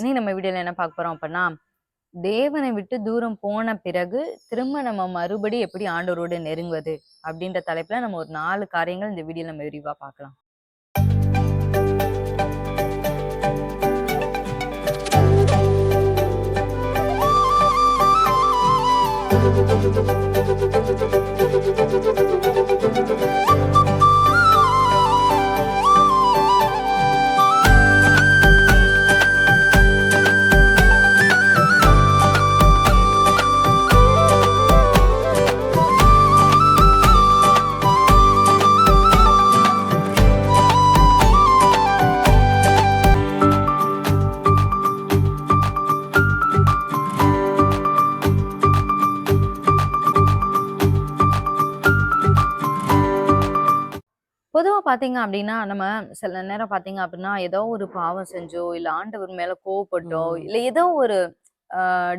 இனி நம்ம வீடியோல என்ன பார்க்க போறோம் அப்படின்னா தேவனை விட்டு தூரம் போன பிறகு திரும்ப நம்ம மறுபடி எப்படி ஆண்டவரோடு நெருங்குவது அப்படின்ற தலைப்புல நம்ம ஒரு நாலு காரியங்கள் இந்த வீடியோ நம்ம விரிவா பார்க்கலாம். பொதுவா பாத்தீங்க அப்படின்னா நம்ம சில நேரம் பாத்தீங்க அப்படின்னா ஏதோ ஒரு பாவம் செஞ்சோ இல்ல ஆண்டவர் மேல கோவப்பட்டோ. இல்ல ஏதோ ஒரு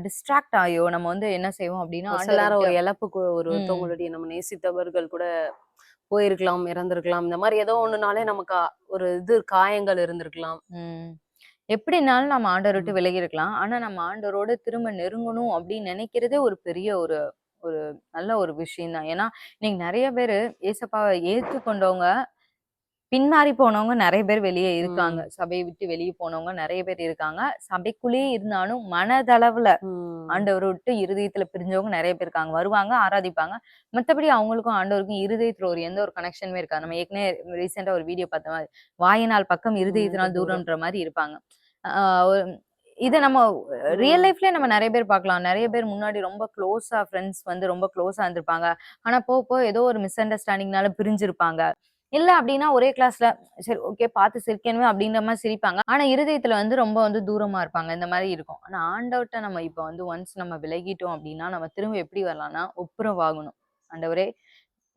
டிஸ்ட்ராக்ட் ஆயோ நம்ம வந்து என்ன செய்வோம் அப்படின்னா சில நேரம் ஒரு இழப்புக்கு. ஒருத்தவங்களுடைய நம்ம நேசித்தவர்கள் கூட போயிருக்கலாம் இறந்திருக்கலாம் இந்த மாதிரி ஏதோ ஒண்ணுனாலே நமக்கு ஒரு இது காயங்கள் இருந்திருக்கலாம். எப்படினாலும் நம்ம ஆண்டவர் விட்டு ம். விலகி இருக்கலாம் ஆனா நம்ம ஆண்டவரோட திரும்ப நெருங்கணும் அப்படின்னு நினைக்கிறதே ஒரு பெரிய ஒரு ஒரு நல்ல ஒரு விஷயம் தான் ஏன்னா இன்னைக்கு நிறைய பேரு ஏசப்பாவை ஏத்துக்கொண்டவங்க பின்மாறி போனவங்க நிறைய பேர் வெளியே இருக்காங்க. சபையை விட்டு வெளியே போனவங்க நிறைய பேர் இருக்காங்க. சபைக்குள்ளேயே இருந்தாலும் மனதளவுல. ஆண்டவரை விட்டு இருதயத்துல பிரிஞ்சவங்க நிறைய பேர் இருக்காங்க. வருவாங்க ஆராதிப்பாங்க. மத்தபடி அவங்களுக்கும் ஆண்டவருக்கும் இருதயத்துல ஒரு எந்த ஒரு கனெக்ஷனுமே இருக்காது. நம்ம ஏற்கனவே ரீசெண்டா ஒரு வீடியோ பார்த்தோம் அது வாயினால் பக்கம் இருதயத்தினால் தூரம். தூரம்ன்ற மாதிரி இருப்பாங்க. இதை நம்ம ரியல் லைஃப்லயே நம்ம நிறைய பேர் பார்க்கலாம். நிறைய பேர் முன்னாடி ரொம்ப க்ளோஸா ஃப்ரெண்ட்ஸ் வந்து ரொம்ப க்ளோஸா இருந்திருப்பாங்க. ஆனா போக போக ஏதோ ஒரு மிஸ் அண்டர்ஸ்டாண்டிங்னால பிரிஞ்சிருப்பாங்க. இல்ல அப்படின்னா ஒரே கிளாஸ்ல சரி ஓகே பார்த்து சிரிக்கணுமே அப்படின்ற மாதிரி சிரிப்பாங்க. ஆனா இருதயத்துல வந்து ரொம்ப வந்து தூரமா இருப்பாங்க. இந்த மாதிரி இருக்கும். ஆனா ஆண்டவர்கிட்ட நம்ம இப்ப வந்து ஒன்ஸ் நம்ம விலகிட்டோம் அப்படின்னா நம்ம திரும்ப எப்படி வரலாம்னா ஒப்புரவாகணும். ஆண்டவரே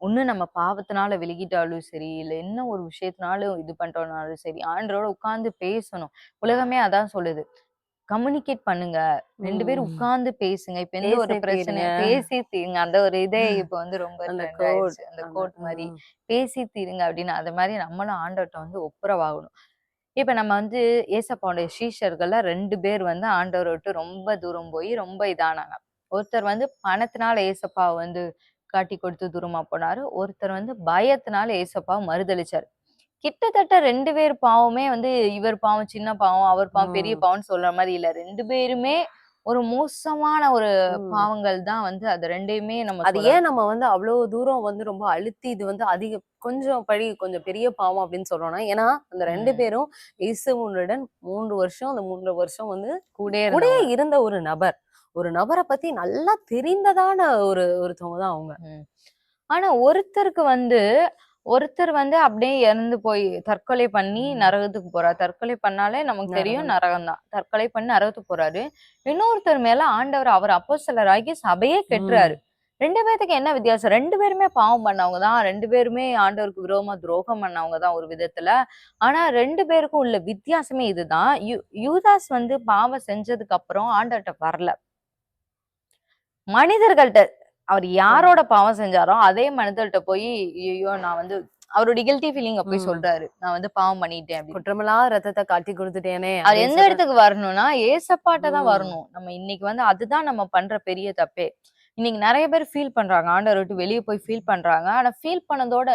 ஒண்ணு நம்ம பாவத்தினால விலகிட்டாலும் சரி இல்ல என்ன ஒரு விஷயத்தினாலும் இது பண்றோம்னாலும் சரி ஆண்டரோட உட்கார்ந்து பேசணும். உலகமே அதான் சொல்லுது. கம்யூனிகேட் பண்ணுங்க. ரெண்டு பேரும். உட்கார்ந்து பேசுங்க. இப்ப எந்த ஒரு பிரச்சனை. பேசி தீருங்க. அந்த ஒரு இதே இப்ப வந்து ரொம்ப அந்த கோட். மாதிரி பேசி தீருங்க அப்படின்னு. அது மாதிரி நம்மளும் ஆண்டவர்கிட்ட வந்து ஒப்புரவாகணும். இப்ப நம்ம வந்து ஏசப்பாவுடைய சீஷர்கள்ல ரெண்டு பேர் வந்து ஆண்டவரை விட்டு ரொம்ப தூரம் போய் ரொம்ப இதானாங்க. ஒருத்தர் வந்து பணத்தினால ஏசப்பாவை வந்து காட்டி கொடுத்து தூரமா போனாரு. ஒருத்தர் வந்து பயத்தினால ஏசப்பாவை மறுதளிச்சாரு கிட்டத்தட்ட ரெண்டு பேர் பாவமே வந்து இவர் பாவம் சின்ன பாவம் அவர் பாவம் பெரிய. பாவம்னு சொல்ற மாதிரி இல்ல ரெண்டு பேருமே ஒரு மோசமான ஒரு. பாவங்கள் தான் வந்து அது ரெண்டையுமே நம்ம அது. ஏன் நம்ம வந்து அவ்வளவு தூரம் வந்து ரொம்ப அழுத்தி இது வந்து அதிக கொஞ்சம் பழி கொஞ்சம் பெரிய பாவம் அப்படின்னு சொல்றோம்னா ஏன்னா அந்த ரெண்டு. பேரும் இயேசுவுடன் மூன்று வருஷம் அந்த மூன்று வருஷம் வந்து கூடயே இருந்தவங்க. இருந்த ஒரு நபர் ஒரு நபரை பத்தி நல்லா தெரிந்ததான ஒரு ஒருத்தவங்க தான் அவங்க. ஆனா ஒருத்தருக்கு வந்து ஒருத்தர் வந்து அப்படியே இறந்து போய் தற்கொலை பண்ணி. நரகத்துக்கு போறாரு. தற்கொலை பண்ணாலே நமக்கு தெரியும் நரகம். தான் தற்கொலை பண்ணி நரகத்துக்கு போறாரு. இன்னொருத்தர் மேல ஆண்டவர் அவர் அப்போஸ்தலராகி சபையே கெட்டுறாரு. ரெண்டு பேத்துக்கு என்ன வித்தியாசம்? ரெண்டு பேருமே பாவம் பண்ணவங்க தான். ரெண்டு பேருமே ஆண்டவருக்கு விரோதமா துரோகம் பண்ணவங்க தான் ஒரு விதத்துல. ஆனா ரெண்டு பேருக்கும் உள்ள வித்தியாசமே இதுதான். யூ யூதாஸ் வந்து பாவம் செஞ்சதுக்கு அப்புறம் ஆண்டவர்கிட்ட வரல. மனிதர்கள்ட்ட அவர் யாரோட பாவம் செஞ்சாரோ அதே மனிதர்கிட்ட போய் ஐயோ நான் வந்து அவரோட கில்ட்டி ஃபீலிங்க போய். சொல்றாரு. நான் வந்து பாவம் பண்ணிட்டேன் அப்படின்னு. குற்றமில்லா ரத்தத்தை காட்டி கொடுத்துட்டேனே அது எந்த இடத்துக்கு வரணும்னா ஏசப்பாட்ட தான். வரணும். நம்ம இன்னைக்கு வந்து அதுதான் நம்ம பண்ற பெரிய தப்பே. இன்னைக்கு நிறைய பேர் ஃபீல் பண்றாங்க. ஆண்டவர் விட்டு வெளியே போய் ஃபீல் பண்றாங்க. ஆனா ஃபீல் பண்ணதோட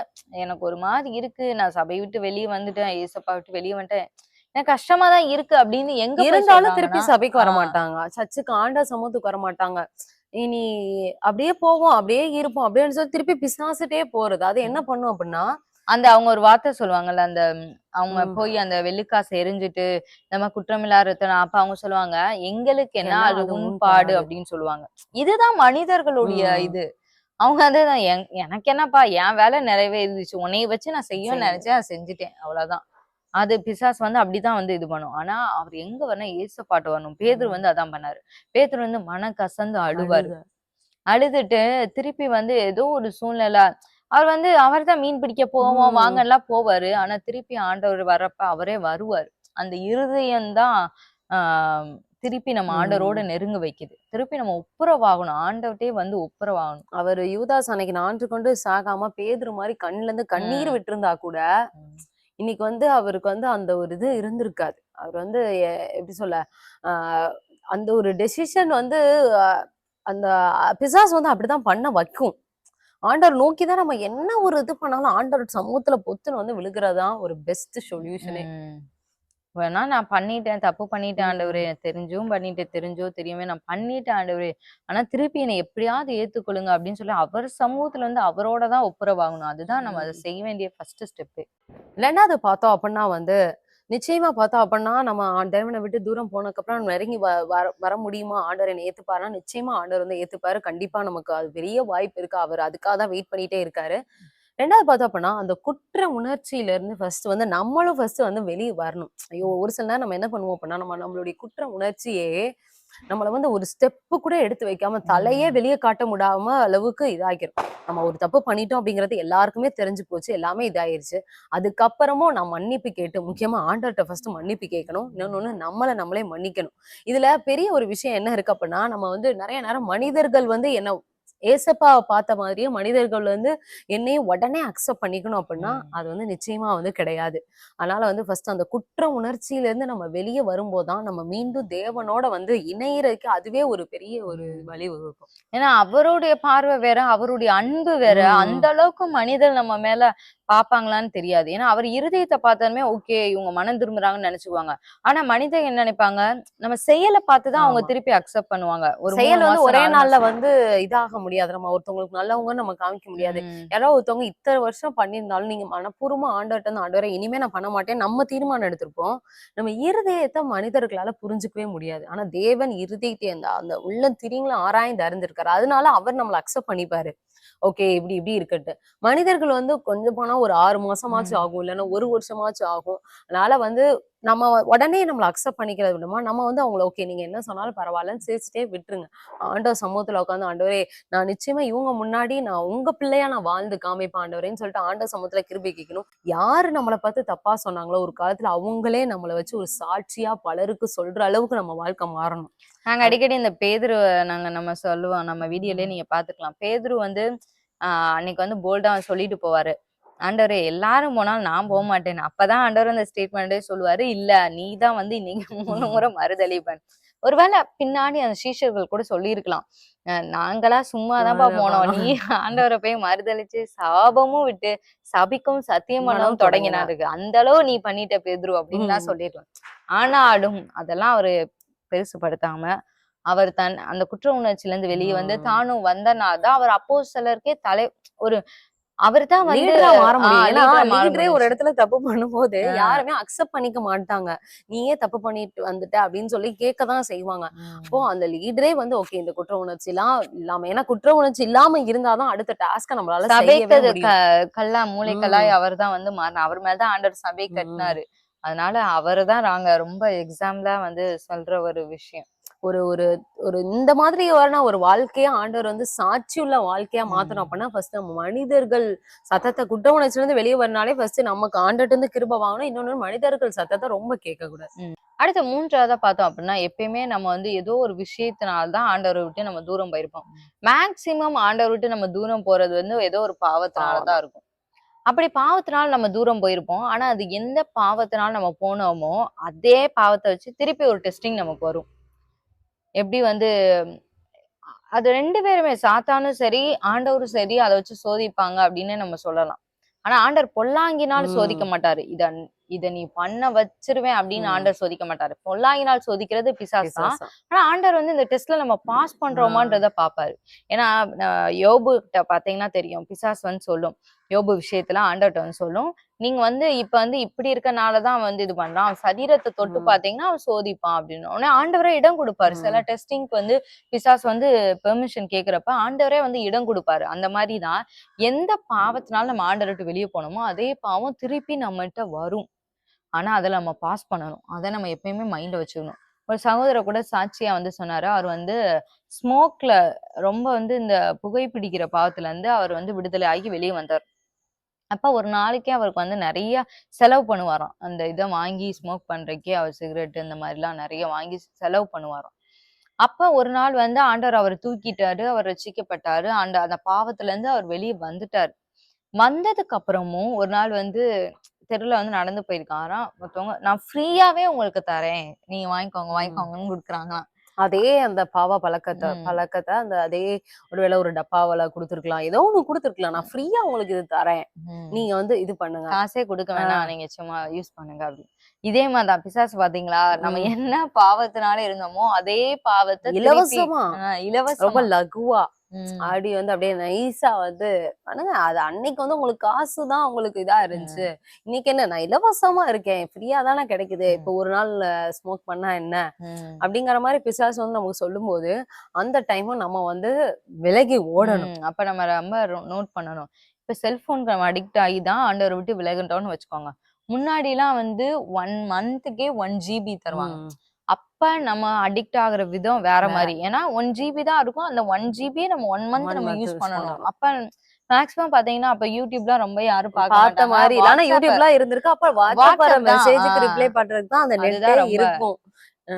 எனக்கு ஒரு மாதிரி இருக்கு. நான் சபை விட்டு வெளியே வந்துட்டேன். ஏசப்பா விட்டு வெளியே வந்துட்டேன். எனக்கு கஷ்டமா தான் இருக்கு அப்படின்னு எங்க இருந்தாலும் திருப்பி சபைக்கு வர. மாட்டாங்க. சர்ச்சுக்கு ஆண்ட சமூகத்துக்கு வர மாட்டாங்க. இனி அப்படியே போவோம் அப்படியே இருப்போம் அப்படின்னு சொல்லி திருப்பி பிசாசுட்டே போறது அது என்ன பண்ணும் அப்படின்னா அந்த அவங்க ஒரு வார்த்தை சொல்லுவாங்கல்ல அந்த அவங்க. போய் அந்த வெள்ளிக்காசை எரிஞ்சிட்டு நம்ம குற்றமில்லாத அப்ப அவங்க சொல்லுவாங்க எங்களுக்கு என்ன அது அது உன் உன் பாடு பாடு. அப்படின்னு சொல்லுவாங்க இதுதான் மனிதர்களுடைய. இது அவங்க அதுதான் என்- எனக்கு என்னப்பா என் வேலை நிறைவேறிடுச்சு உன்னைய வச்சு நான் செய்யணும்னு சரி. நினைச்சேன் நான் செஞ்சுட்டேன் அவ்வளவுதான் அது பிசாஸ் வந்து அப்படிதான் வந்து இது பண்ணும். ஆனா அவர் எங்க வரணும்? ஏசப்பாட்டு வரணும். பேதுரு. வந்து அதான் பண்ணாரு. பேதுரு வந்து மன கசந்து அழுவாரு. அழுதுட்டு திருப்பி வந்து ஏதோ ஒரு சூழ்நிலை அவர் வந்து அவர் தான் மீன் பிடிக்க போவோம் ம். வாங்கலாம் போவாரு. ஆனா திருப்பி ஆண்டவர் வர்றப்ப அவரே வருவார். அந்த இருதயம்தான் ஆஹ் திருப்பி நம்ம. ஆண்டவரோட நெருங்க வைக்குது. திருப்பி நம்ம ஒப்புரவாகணும். ஆண்டவர்ட்டே வந்து ஒப்புரவாகணும். அவர் யூதாஸ் அன்னைக்கு நான்று கொண்டு சாகாம பேதுரு மாதிரி கண்ணுல இருந்து கண்ணீர். விட்டிருந்தா கூட இன்னைக்கு வந்து அவருக்கு வந்து அந்த ஒரு இது இருந்திருக்காது. அவர் வந்து எப்படி சொல்ல ஆஹ் அந்த ஒரு டெசிஷன் வந்து அந்த பிசாஸ் வந்து அப்படிதான் பண்ண வைக்கும். ஆண்டவர் நோக்கி தான் நம்ம என்ன ஒரு இது பண்ணாலும் ஆண்டவர் சமூகத்துல பொத்துன்னு வந்து விழுகிறதா ஒரு பெஸ்ட் சொல்யூஷனே வேணா நான் பண்ணிட்டேன். தப்பு பண்ணிட்டேன். ஆண்டவரே. தெரிஞ்சும் பண்ணிட்டேன் தெரிஞ்சோ தெரியாம நான் பண்ணிட்டேன் ஆண்டவரே. ஆனா திருப்பி என்னை எப்படியாவது ஏத்துக்கொள்ளுங்க அப்படின்னு சொல்லி அவர் சமூகத்துல வந்து அவரோட தான் ஒப்புரவாகணும். அதுதான் நம்ம அதை. செய்ய வேண்டிய ஃபர்ஸ்ட் ஸ்டெப்பு ரெண்டாவது பார்த்தோம் அப்படின்னா வந்து நிச்சயமா பார்த்தோம் அப்படின்னா நம்ம தேவனை விட்டு தூரம் போனதுக்கப்புறம் நம்ம நெருங்கி வ வர வர முடியுமா? ஆண்டவர் என்னை ஏத்துப்பாருன்னா நிச்சயமா ஆண்டவர் வந்து ஏத்துப்பாரு. கண்டிப்பா நமக்கு அது பெரிய வாய்ப்பு இருக்கு. அவர் அதுக்காக தான் வெயிட் பண்ணிட்டே இருக்காரு. ரெண்டாவது பார்த்தோம் அப்படின்னா அந்த குற்ற உணர்ச்சியில இருந்து ஃபர்ஸ்ட் வந்து நம்மளும் ஃபர்ஸ்ட் வந்து வெளியே வரணும். ஐயோ ஒரு சில நேரம் நம்ம என்ன பண்ணுவோம் அப்படின்னா நம்ம நம்மளுடைய குற்ற உணர்ச்சியே நம்மள வந்து ஒரு ஸ்டெப்பு கூட எடுத்து வைக்காம தலையே. வெளியே காட்ட முடியாம அளவுக்கு இதாகிரும். நம்ம ஒரு தப்பு பண்ணிட்டோம் அப்படிங்கிறது எல்லாருக்குமே தெரிஞ்சு போச்சு எல்லாமே இதாயிருச்சு. அதுக்கப்புறமும் நான் மன்னிப்பு கேட்டு முக்கியமா ஆண்டர்கிட்ட ஃபர்ஸ்ட் மன்னிப்பு கேட்கணும். இன்னொன்னு நம்மளை நம்மளே மன்னிக்கணும். இதுல பெரிய ஒரு விஷயம் என்ன இருக்கு அப்படின்னா நம்ம வந்து நிறைய நேரம் மனிதர்கள் வந்து என்ன ஏசப்பா பார்த்த மாதிரியே மனிதர்கள் வந்து என்னையும் உடனே அக்செப்ட் பண்ணிக்கணும் அப்படின்னா. அது வந்து நிச்சயமா வந்து கிடையாது அதனால வந்து ஃபர்ஸ்ட் அந்த குற்ற உணர்ச்சியில இருந்து நம்ம வெளியே வரும்போதுதான் நம்ம மீண்டும் தேவனோட வந்து இணையறதுக்கு அதுவே ஒரு பெரிய ஒரு. வழி வகுக்கும் ஏன்னா அவருடைய பார்வை வேற அவருடைய அன்பு வேற. அந்த அளவுக்கு மனிதர் நம்ம மேல பாப்பாங்களான்னு தெரியாது. ஏன்னா அவர் இருதயத்தை பார்த்தாலுமே ஓகே இவங்க மனம் திரும்புறாங்கன்னு நினைச்சுக்குவாங்க. ஆனா மனிதன் என்ன நினைப்பாங்க? நம்ம செயலை பார்த்துதான் அவங்க. திருப்பி அக்செப்ட் பண்ணுவாங்க. ஒரு செயல் வந்து ஒரே நாள்ல. வந்து இதாக முடியாது. நம்ம ஒருத்தவங்களுக்கு நல்லவங்க நம்ம காமிக்க முடியாது. ம். யாரோ ஒருத்தவங்க இத்தனை வருஷம் பண்ணியிருந்தாலும் நீங்க மனப்பூர்வமா ஆண்டவர்ட்ட இருந்து ஆண்டவரை இனிமே நான் பண்ண மாட்டேன். நம்ம தீர்மானம் எடுத்திருப்போம். நம்ம இருதயத்தை மனிதர்களால புரிஞ்சுக்கவே முடியாது. ஆனா தேவன் இருதயத்தை அந்த அந்த உள்ள திரிங்களும் ஆராய்ந்து அறிந்திருக்காரு. அதனால அவர் நம்மளை அக்செப்ட் பண்ணிப்பாரு. ஓகே இப்படி இப்படி இருக்கட்டு மனிதர்கள் வந்து கொஞ்சம் போனா ஒரு ஆறு மாசமாச்சும். ஆகும் இல்லைன்னா ஒரு வருஷமாச்சும் ஆகும் அதனால வந்து நம்ம உடனே நம்மளை அக்செப்ட் பண்ணிக்கிறத விடுமா நம்ம வந்து அவங்கள ஓகே நீங்க என்ன சொன்னாலும் பரவாயில்லன்னு சிரிச்சுட்டே விட்டுருங்க. ஆண்டவர் சமூகத்துல உட்காந்து ஆண்டவரே நான் நிச்சயமா இவங்க முன்னாடி நான் உங்க பிள்ளையா நான் வாழ்ந்து காமிப்பேன் ஆண்டவரேன்னு சொல்லிட்டு ஆண்டவர் சமூகத்துல கிருபி கேட்கணும். யாரு நம்மளை பார்த்து தப்பா சொன்னாங்களோ ஒரு காலத்துல அவங்களே நம்மளை வச்சு ஒரு சாட்சியா பலருக்கு சொல்ற அளவுக்கு நம்ம வாழ்க்கை மாறணும். நாங்க அடிக்கடி இந்த பேதுரு நாங்க நம்ம சொல்லுவோம் நம்ம வீடியோலயே நீங்க பாத்துக்கலாம் பேதுரு வந்து அன்னைக்கு வந்து போல்டா சொல்லிட்டு போவாரு. ஆண்டவரே எல்லாரும் போனாலும் நான் போக மாட்டேன். அப்பதான் ஆண்டவர் அந்த ஸ்டேட்மெண்டே சொல்லுவாரு. இல்ல நீ தான் வந்து இன்னைக்கு மூணு முறை மறுதளிப்பன் ஒருவேளை பின்னாடி அந்த சீஷர்கள் கூட சொல்லியிருக்கலாம். நாங்களா சும்மாதான்ப்பா போனோம். நீ ஆண்டவரை போய் மறுதளிச்சு சாபமும் விட்டு சபிக்கும் சத்தியம் பண்ணவும் தொடங்கினாருக்கு. அந்த அளவு நீ பண்ணிட்ட பேதுரு அப்படின்லாம். சொல்லிருக்கலாம் ஆனாலும் அதெல்லாம் அவரு பெருசுபடுத்தாம அவர் தன் அந்த குற்ற உணர்ச்சியில இருந்து வெளியே வந்து. தானும் வந்தனாதான் அவர் அப்போ சிலருக்கே தலை ஒரு அவர் தான் வந்து மாற முடியும் ஒரு. இடத்துல தப்பு பண்ணும்போது. யாருமே அக்செப்ட் பண்ணிக்க மாட்டாங்க நீயே தப்பு பண்ணிட்டு வந்துட்ட அப்படின்னு சொல்லி கேட்கதான் செய்வாங்க அப்போ அந்த லீடரே வந்து ஓகே இந்த குற்ற உணர்ச்சி எல்லாம் இல்லாம ஏன்னா குற்ற உணர்ச்சி இல்லாம இருந்தாதான் அடுத்த டாஸ்க நம்மளால செய்யவே சபைக்கு அது முடியும் க- கல்லா மூளைக்கல்லாய் ம். அவர் தான் வந்து மாறினார் அவர் மேலதான் ஆண்டவர் சபை. கட்டினாரு அதனால அவரை தான் நாங்க ரொம்ப எக்ஸாம்பிளா வந்து சொல்ற ஒரு விஷயம் ஒரு ஒரு ஒரு இந்த மாதிரி வரணும். ஒரு வாழ்க்கையா ஆண்டவர் வந்து சாட்சியுள்ள வாழ்க்கையா மாத்தணும். அப்படின்னா ஃபர்ஸ்ட் நம்ம மனிதர்கள் சத்தத்தை குற்ற உணர்ச்சியில இருந்து வெளியே வரனாலே ஃபர்ஸ்ட் நமக்கு ஆண்டர்ட்ட இருந்து கிருப வாங்கணும். இன்னொன்னு மனிதர்கள் சத்தத்தை ரொம்ப கேட்க கூடாது அடுத்து மூன்றாவதா பார்த்தோம் அப்படின்னா எப்பயுமே நம்ம வந்து ஏதோ ஒரு விஷயத்தினால தான் ஆண்டவரை விட்டு நம்ம தூரம் போயிருப்போம். மேக்சிமம் ஆண்டவரை விட்டு நம்ம தூரம் போறது வந்து ஏதோ ஒரு பாவத்தினால தான் இருக்கும். அப்படி பாவத்தினால நம்ம தூரம் போயிருப்போம். ஆனா அது எந்த பாவத்தினால நம்ம போனோமோ அதே பாவத்தை வச்சு திருப்பி ஒரு டெஸ்டிங் நமக்கு வரும். எப்படி வந்து அது ரெண்டு பேருமே சாத்தானும் சரி ஆண்டவரும் சரி அதை வச்சு சோதிப்பாங்க அப்படின்னு நம்ம சொல்லலாம் ஆனா ஆண்டவர் பொல்லாங்கினால் ம். சோதிக்க மாட்டாரு இத இத நீ பண்ண வச்சிருவேன் அப்படின்னு ம். ஆண்டவர் சோதிக்க மாட்டாரு. பொல்லாங்கினால் சோதிக்கிறது பிசாஸ் தான். ஆனா ஆண்டவர் வந்து இந்த டெஸ்ட்ல நம்ம பாஸ் பண்றோமான்றத பாப்பாரு ஏன்னா யோபு கிட்ட பாத்தீங்கன்னா தெரியும். பிசாஸ் வந்து சொல்லும். யோபு விஷயத்துல ஆண்டவர்ட்ட வந்து சொல்லும். நீங்க வந்து இப்ப வந்து இப்படி இருக்கனாலதான் வந்து இது பண்றான். சரீரத்தை தொட்டு. பாத்தீங்கன்னா அவன் சோதிப்பான் அப்படின்னு. உடனே ஆண்டவரே இடம் கொடுப்பாரு. சில. டெஸ்டிங்க்கு வந்து பிசாஸ் வந்து பெர்மிஷன் கேக்குறப்ப ஆண்டவரே வந்து இடம் கொடுப்பாரு. அந்த மாதிரி தான் எந்த பாவத்தினால நம்ம ஆண்டவரை விட்டு வெளியே போனோமோ அதே பாவம் திருப்பி நம்மகிட்ட வரும். ஆனால் அதை நம்ம பாஸ் பண்ணணும். அதை நம்ம எப்பயுமே மைண்டில் வச்சுக்கணும். ஒரு சகோதரர் கூட சாட்சியா வந்து சொன்னாரு. அவர் வந்து ஸ்மோக்ல ரொம்ப வந்து இந்த புகைப்பிடிக்கிற பாவத்துல இருந்து அவர் வந்து விடுதலை ஆகி வெளியே வந்தார். அப்ப ஒரு நாளைக்கே அவருக்கு வந்து நிறைய செலவு பண்ணுவாராம். அந்த இதை வாங்கி ஸ்மோக் பண்றதுக்கே அவர் சிகரெட் இந்த மாதிரிலாம் நிறைய வாங்கி செலவு பண்ணுவாராம். அப்ப ஒரு நாள் வந்து ஆண்டவர் அவர் தூக்கிட்டாரு அவர் ரசிக்கப்பட்டாரு அந்த அந்த பாவத்துல இருந்து அவர் வெளியே வந்துட்டாரு. வந்ததுக்கு அப்புறமும் ஒரு நாள் வந்து தெருல வந்து நடந்து போயிருக்காராம் ஒருத்தவங்க நான் ஃப்ரீயாவே உங்களுக்கு தரேன். நீங்க வாங்கிக்கோங்க. வாங்கிக்கோங்கன்னு கொடுக்குறாங்களாம். அதே அந்த பாவ பழக்கத்தை. பழக்கத்தை அந்த அதே ஒருவேளை ஒரு டப்பாவில கொடுத்துருக்கலாம். ஏதோ ஒண்ணு கொடுத்துருக்கலாம். நான் ஃப்ரீயா உங்களுக்கு இது தரேன். நீங்க வந்து இது பண்ணுங்க. காசே கொடுக்க. வேணாம். நீங்க சும்மா யூஸ் பண்ணுங்க அப்படி இதே மாதிரிதான் பிசாசு பாத்தீங்களா? நம்ம. என்ன பாவத்தினால இருந்தோமோ அதே பாவத்தை இலவசமா. ஆ, இலவசமா. ரொம்ப லகுவா. அப்படி வந்து அப்படியே நைஸா வந்து பண்ணுங்க. அது அன்னைக்கு வந்து உங்களுக்கு காசு தான் உங்களுக்கு இதா இருந்துச்சு. இன்னைக்கு என்ன நான் இலவசமா இருக்கேன். ஃப்ரீயா தானே கிடைக்குது. இப்போ ஒரு நாள் ஸ்மோக் பண்ணா என்ன. அப்படிங்கிற மாதிரி பிசாசு வந்து நமக்கு சொல்லும்போது அந்த டைமும் நம்ம வந்து விலகி ஓடணும். அப்ப நம்ம ரொம்ப நோட் பண்ணணும். இப்ப செல்போனுக்கு நம்ம அடிக்ட் ஆகி தான் ஆண்டவரை விட்டு விலகுன்றோம்னு வச்சுக்கோங்க. முன்னாடி எல்லாம் வந்து ஒன் மந்த்துக்கே ஒன் ஜிபி தருவாங்க. அப்ப நம்ம அடிக்ட் ஆகுற விதம் வேற. மாதிரி ஏன்னா ஒன் ஜிபி தான் இருக்கும் அந்த ஒன் ஜிபி நம்ம ஒன் மந்த் நம்ம யூஸ் பண்ணணும். அப்ப மேக்ஸிமம் பாத்தீங்கன்னா அப்ப யூடியூப்லாம் ரொம்ப யாரும் பார்த்த. மாதிரி. ஆனா யூடியூப்லாம் இருந்திருக்கு அப்ப வாட்ஸ்அப் மெசேஜுக்கு. ரிப்ளை பண்றதுக்கு தான் அந்த ரொம்ப. இருக்கும்.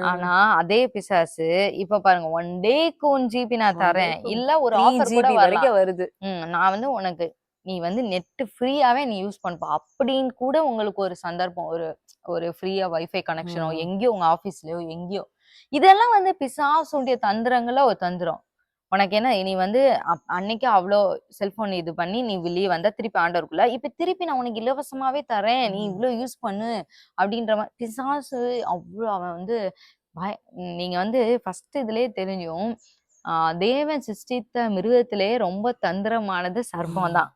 ஆனா அதே பிசாசு இப்ப பாருங்க ஒன் டேக்கு ஒன் ஜிபி நான் தரேன் இல்ல ஒரு 3 ஆஃபர் கூட வருது நான் வந்து உனக்கு நீ வந்து நெட் ஃப்ரீயாவே நீ யூஸ் பண்ணுப்பா அப்படின்னு கூட உங்களுக்கு ஒரு சந்தர்ப்பம் ஒரு ஒரு ஃப்ரீயா வைஃபை கனெக்ஷனோ. எங்கேயோ உங்க ஆபீஸ்லயோ எங்கேயோ. இதெல்லாம் வந்து பிசாசுடைய தந்திரங்கள ஒரு தந்திரம். உனக்கு என்ன நீ வந்து அன்னைக்கு அவ்வளோ செல்போன் இது பண்ணி நீ வெளியே வந்தா திருப்பி ஆண்டவருக்குள்ள இப்ப திருப்பி நான் உனக்கு இலவசமாவே தரேன் நீ ம். இவ்ளோ யூஸ் பண்ணு அப்படின்ற மாதிரி பிசாசு அவ்வளோ அவன் வந்து பய- நீங்க வந்து ஃபர்ஸ்ட் இதுலயே தெரிஞ்சும் தேவன் சிருஷ்டித்த மிருகத்திலே ரொம்ப தந்திரமானது சர்ப்பம் தான்.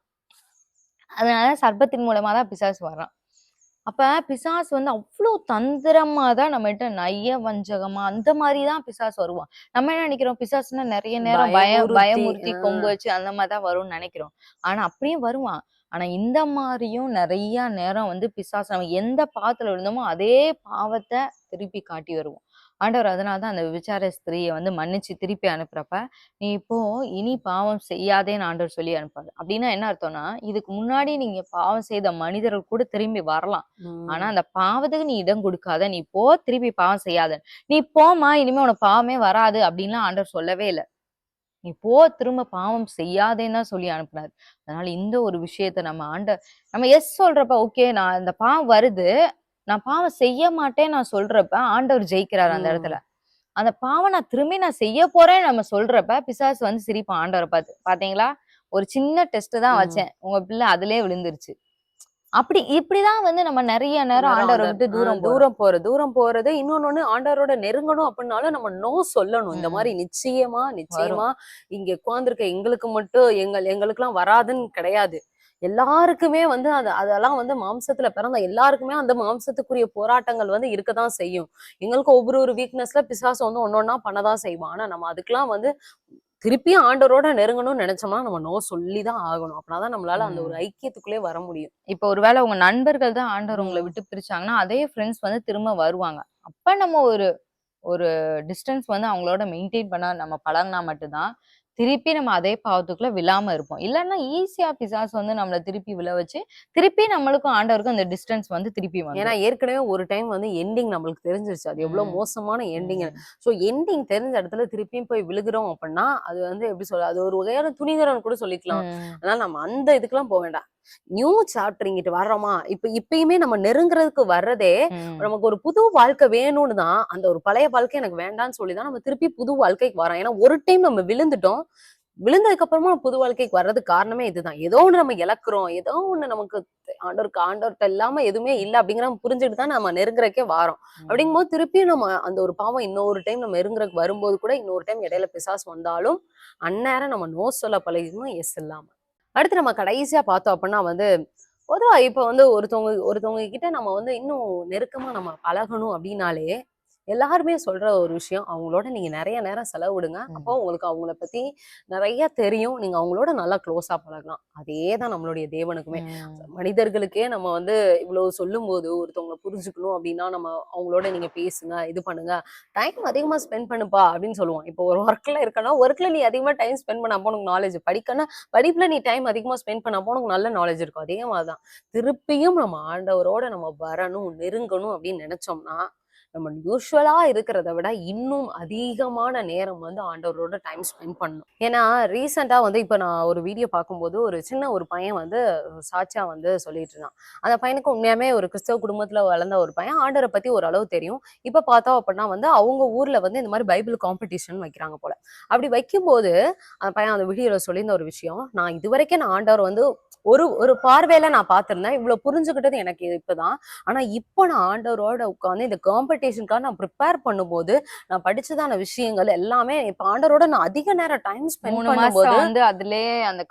அதனால சர்ப்பத்தின் மூலமா தான் பிசாசு வர்றான். அப்ப பிசாசு வந்து அவ்வளோ தந்திரமா தான் நம்மகிட்ட நைய வஞ்சகமா அந்த மாதிரி தான் பிசாசு வருவான். நம்ம என்ன நினைக்கிறோம்? பிசாசுன்னா நிறைய நேரம் பய பயமுறுத்தி. கொங்கு வச்சு அந்த மாதிரி தான் வரும்னு நினைக்கிறோம். ஆனா அப்படியும் வருவான். ஆனா இந்த மாதிரியும் நிறைய நேரம் வந்து பிசாசு நம்ம எந்த பாவத்துல இருந்தோமோ அதே பாவத்தை திருப்பி காட்டி வருவோம். ஆண்டவர் அதனால தான் அந்த விபச்சார ஸ்திரீயை வந்து மன்னிச்சு திருப்பி அனுப்புறப்ப நீ இப்போ இனி பாவம் செய்யாதேன்னு ஆண்டவர் சொல்லி அனுப்பாரு அப்படின்னா என்ன அர்த்தம்னா இதுக்கு முன்னாடி நீங்க பாவம் செய்த மனிதர்கள் கூட திரும்பி வரலாம். ஆனா. அந்த பாவத்துக்கு நீ இடம் கொடுக்காத. நீ போ திருப்பி பாவம் செய்யாத. நீ போமா இனிமே உனக்கு பாவமே வராது. அப்படின்லாம் ஆண்டவர் சொல்லவே இல்லை. நீ போ திரும்ப பாவம் செய்யாதேன்னு தான் சொல்லி அனுப்புனாரு அதனால இந்த ஒரு விஷயத்த நம்ம ஆண்ட நம்ம எஸ் சொல்றப்ப ஓகே நான் இந்த பாவம் வருது. நான் பாவம் செய்ய மாட்டேன் நான் சொல்றப்ப ஆண்டவர் ஜெயிக்கிறாரு அந்த. இடத்துல. அந்த பாவம் நான் திரும்பி நான் செய்ய போறேன் நம்ம சொல்றப்ப பிசாசு வந்து சிரிப்பான் ஆண்டவரை பார்த்து. பாத்தீங்களா? ஒரு சின்ன டெஸ்ட் தான். வச்சேன். உங்க பிள்ளை அதுலயே விழுந்துருச்சு. அப்படி இப்படிதான் வந்து நம்ம நிறைய நேரம் ஆண்டவரை விட்டு தூரம் தூரம் போறது தூரம் போறது. இன்னொன்னு ஆண்டவரோட நெருங்கணும் அப்படின்னாலும் நம்ம நோ சொல்லணும். இந்த. மாதிரி நிச்சயமா நிச்சயமா இங்க உட்கார்ந்திருக்க எங்களுக்கு மட்டும் எங்கள் எங்களுக்கெல்லாம் வராதுன்னு கிடையாது. எல்லாருக்குமே வந்து அது அதெல்லாம் வந்து மாம்சத்துல பிறந்த எல்லாருக்குமே அந்த மாம்சத்துக்குரிய போராட்டங்கள் வந்து இருக்கதான் செய்யும். எங்களுக்கு ஒவ்வொரு ஒரு வீக்னஸ்ல பிசாசு வந்து ஒன்னொன்னா பண்ணதான் செய்வான். ஆனா நம்ம அதுக்கெல்லாம் வந்து திருப்பியும் ஆண்டவரோட நெருங்கணும்னு நினைச்சோம்னா நம்ம நோ சொல்லிதான் ஆகணும். அப்படின்னாதான் நம்மளால அந்த ஒரு ஐக்கியத்துக்குள்ளே வர முடியும். இப்ப ஒருவேளை உங்க நண்பர்கள் தான் ஆண்டவர் உங்களை. விட்டு பிரிச்சாங்கன்னா அதே ஃப்ரெண்ட்ஸ் வந்து திரும்ப வருவாங்க. அப்ப நம்ம ஒரு ஒரு டிஸ்டன்ஸ் வந்து அவங்களோட மெயின்டைன் பண்ண நம்ம பழகினா மட்டும்தான் திருப்பி நம்ம அதே பாவத்துக்குள்ள விழாம இருப்போம். இல்லைன்னா ஈஸியா பிசாசு வந்து நம்மள திருப்பி விழ வச்சு திருப்பி நம்மளுக்கும் ஆண்டவருக்கும் அந்த டிஸ்டன்ஸ் வந்து திருப்பி ஏன்னா வந்து ஏற்கனவே ஒரு டைம் வந்து எண்டிங் நம்மளுக்கு தெரிஞ்சிருச்சு. அது எவ்வளவு. மோசமான எண்டிங் சோ எண்டிங் தெரிஞ்ச இடத்துல திருப்பியும் போய் விழுகிறோம் அப்படின்னா அது வந்து எப்படி சொல்ல அது ஒரு வகையான துணிகரன் கூட சொல்லிக்கலாம். அதனால நம்ம அந்த இதுக்கெல்லாம் போக வேண்டாம். நியூ சாப்டர் இங்கிட்டு வர்றோமா? இப்ப இப்பயுமே நம்ம நெருங்குறதுக்கு வர்றதே நமக்கு ஒரு புது வாழ்க்கை வேணும்னு தான் அந்த ஒரு பழைய வாழ்க்கை எனக்கு வேண்டாம்னு சொல்லி தான் நம்ம திருப்பி புது வாழ்க்கைக்கு வரோம் ஏன்னா ஒரு டைம் நம்ம விழுந்துட்டோம் விழுந்ததுக்கு அப்புறமா புது வாழ்க்கைக்கு வர்றதுக்கு காரணமே இதுதான். ஏதோ ஒண்ணு நம்ம இழக்கிறோம். ஏதோ ஒண்ணு நமக்கு ஆண்டவருக்கு ஆண்டவர்கிட்ட இல்லாம எதுவுமே இல்லை அப்படிங்கிற புரிஞ்சுட்டு தான் நம்ம நெருங்குறக்கே வாரோம். அப்படிங்கும்போது திருப்பியும் நம்ம அந்த ஒரு பாவம் இன்னொரு டைம் நம்ம நெருங்குறதுக்கு வரும்போது கூட இன்னொரு டைம் இடையில பிசாசு வந்தாலும் அந்நேரம் நம்ம நோ சொல்ல பழகிக்கணும் எஸ் இல்லாம. அடுத்து நம்ம கடைசியா பார்த்தோம் அப்படின்னா வந்து பொதுவா இப்ப வந்து ஒருத்தவங்க ஒருத்தவங்க கிட்ட நம்ம வந்து இன்னும் நெருக்கமா நம்ம பழகணும் அப்படின்னாலே எல்லாருமே சொல்ற ஒரு விஷயம். அவங்களோட நீங்க நிறைய நேரம் செலவிடுங்க. அப்போ உங்களுக்கு அவங்கள பத்தி நிறைய தெரியும். நீங்க அவங்களோட நல்லா க்ளோஸா பழகலாம். அதே தான் நம்மளுடைய தேவனுக்குமே. மனிதர்களுக்கே நம்ம வந்து இவ்வளவு சொல்லும்போது ஒருத்தவங்களை புரிஞ்சுக்கணும் அப்படின்னா நம்ம அவங்களோட நீங்க பேசுங்க இது பண்ணுங்க. டைம் அதிகமா ஸ்பெண்ட் பண்ணுப்பா அப்படின்னு சொல்லுவோம். இப்போ ஒரு ஒர்க்ல இருக்கனா ஒர்க்ல நீ அதிகமா டைம் ஸ்பெண்ட் பண்ணப்போ உனக்கு நாலேஜ் படிக்கனா படிப்புல நீ டைம் அதிகமா ஸ்பெண்ட் பண்ணப்போ உனக்கு நல்ல நாலேஜ் இருக்கும். அதே மாதிரிதான். திருப்பியும் நம்ம ஆண்டவரோட நம்ம வரணும் நெருங்கணும் அப்படின்னு நினைச்சோம்னா நம்ம யூஸ்வலா இருக்கிறத விட இன்னும் அதிகமான நேரம் வந்து ஆண்டவரோட டைம் ஸ்பெண்ட் பண்ணணும். ஏன்னா ரீசெண்டா வந்து இப்ப நான் ஒரு வீடியோ பார்க்கும்போது ஒரு சின்ன ஒரு பையன் வந்து சாட்சியா வந்து சொல்லிட்டு இருந்தான். அந்த பையனுக்கு உண்மையாமே ஒரு கிறிஸ்தவ குடும்பத்துல வளர்ந்த ஒரு பையன். ஆண்டவரை பத்தி ஓரளவு தெரியும். இப்ப பார்த்தோம் அப்படின்னா வந்து அவங்க ஊர்ல வந்து இந்த மாதிரி பைபிள் காம்படிஷன் வைக்கிறாங்க போல. அப்படி வைக்கும்போது அந்த பையன் அந்த வீடியோல சொல்லியிருந்த ஒரு விஷயம் நான் இதுவரைக்கும் நான் ஆண்டவர் வந்து ஒரு ஒரு பார்வையில நான் பார்த்திருந்தேன். இவ்வளவு புரிஞ்சுக்கிட்டது எனக்கு இப்பதான். ஆனா இப்போ நான் ஆண்டவரோட உட்காந்து இந்த காம்படிஷனுக்காக நான் ப்ரிப்பேர் பண்ணும்போது நான் படிச்சதான விஷயங்கள் எல்லாமே இப்ப ஆண்டவரோட நான் அதிக நேரம் டைம் ஸ்பெண்ட் பண்ணும்போது வந்து அதுலயே அந்த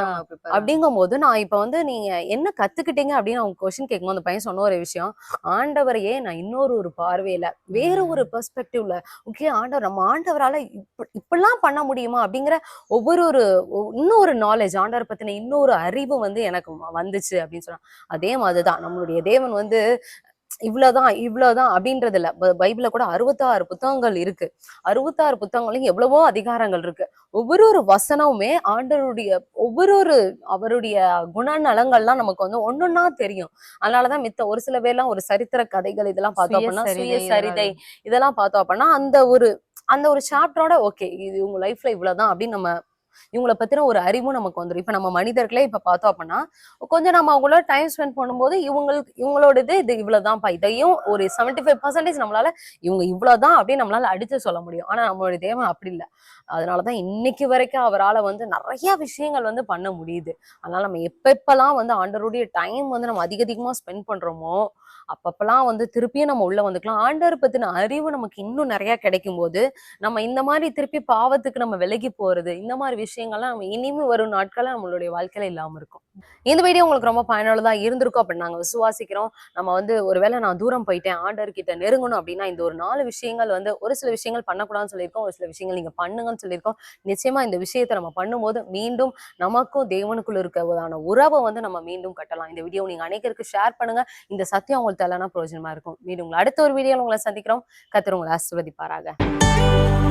அவங்க ப்ரிப்பேர் அப்படிங்கும்போது நான் இப்ப வந்து நீங்க என்ன கத்துக்கிட்டீங்க அப்படின்னு அவங்க கொஸ்டின் கேட்கும்போது அந்த பையன் சொன்ன ஒரு விஷயம் ஆண்டவரையே நான் இன்னொரு ஒரு பார்வையில வேற ஒரு பெர்ஸ்பெக்டிவ்ல ஓகே ஆண்டவர் நம்ம ஆண்டவரால இப்ப இப்படிலாம் பண்ண முடியுமா அப்படிங்கிற ஒவ்வொரு ஒரு இன்னொரு நாலேஜ் ஆண்டவர் பத்தின இன்னொரு அறிவு வந்து எனக்கு வந்துச்சு அப்படின்னு சொன்னா அதே மாதிரிதான். நம்மளுடைய தேவன் வந்து இவ்வளவுதான் இவ்வளவுதான் அப்படின்றது இல்ல. ப- பைபிள்ல கூட அறுபத்தாறு புத்தகங்கள் இருக்கு. அறுபத்தாறு புத்தகங்களையும் எவ்வளவோ அதிகாரங்கள் இருக்கு. ஒவ்வொரு ஒரு வசனமுமே ஆண்டவருடைய ஒவ்வொரு ஒரு அவருடைய குணநலங்கள்லாம் நமக்கு வந்து ஒன்னொன்னா தெரியும். அதனாலதான் மித்த ஒரு சில பேர்லாம் ஒரு சரித்திர கதைகள் இதெல்லாம் பார்த்தோம் அப்படின்னா சுயசரிதை சுயசரிதை இதெல்லாம் பார்த்தோம் அப்படின்னா அந்த ஒரு அந்த ஒரு சாப்டரோட ஓகே இது உங்க லைஃப்ல இவ்வளவுதான் அப்படின்னு நம்ம இவங்களை பத்தின ஒரு அறிவும் நமக்கு வந்துடும் இப்ப நம்ம மனிதர்களே இப்ப பார்த்தோம் அப்படின்னா கொஞ்சம் நம்ம அவங்களோட டைம் ஸ்பெண்ட் பண்ணும்போது இவங்களுக்கு இவங்களோட இது இது இவ்வளவுதான்ப்பா இதையும் ஒரு 75% ஃபைவ் பர்சன்டேஜ் நம்மளால இவங்க இவ்வளவுதான் அப்படின்னு நம்மளால அடிச்சு சொல்ல முடியும். ஆனா நம்மளுடைய தேவை அப்படி இல்லை. அதனாலதான் இன்னைக்கு வரைக்கும் அவரால வந்து நிறைய விஷயங்கள் வந்து பண்ண முடியுது. அதனால நம்ம எப்ப எப்பெல்லாம் வந்து ஆண்டருடைய டைம் வந்து நம்ம அதிக அதிகமா ஸ்பெண்ட் பண்றோமோ அப்பப்பெல்லாம் வந்து திருப்பியும் நம்ம உள்ள வந்துக்கலாம். ஆண்டவர் பத்தின அறிவு நமக்கு இன்னும் நிறைய கிடைக்கும் போது நம்ம இந்த மாதிரி திருப்பி பாவத்துக்கு நம்ம விலகி போறது இந்த மாதிரி விஷயங்கள்லாம் நம்ம இனிமே வரும் நாட்கள்ல நம்மளுடைய வாழ்க்கையில இல்லாம இருக்கும். இந்த வீடியோ உங்களுக்கு ரொம்ப பயனுள்ளதா இருந்திருக்கும் அப்படின்னு நாங்க விசுவாசிக்கிறோம். நம்ம வந்து ஒருவேளை நான் தூரம் போயிட்டேன் ஆண்டவர் கிட்ட நெருங்கணும் அப்படின்னா இந்த ஒரு நாலு விஷயங்கள் வந்து ஒரு சில விஷயங்கள் பண்ணக்கூடாதுன்னு சொல்லியிருக்கோம் ஒரு சில விஷயங்கள் நீங்க பண்ணுங்கன்னு சொல்லியிருக்கோம். நிச்சயமா இந்த விஷயத்தை நம்ம பண்ணும்போது மீண்டும் நமக்கும் தேவனுக்குள்ள இருக்கிறதான உறவை வந்து நம்ம மீண்டும் கட்டலாம். இந்த வீடியோ நீங்க அனைவருக்கு ஷேர் பண்ணுங்க. இந்த சத்தியம் உங்களுக்கு தெரியலனா பிரயோஜனமா இருக்கும். மீண்டும் உங்களை அடுத்த ஒரு வீடியோ உங்களை சந்திக்கிறோம். கத்திர உங்களை ஆசிர்வதிப்பாராக.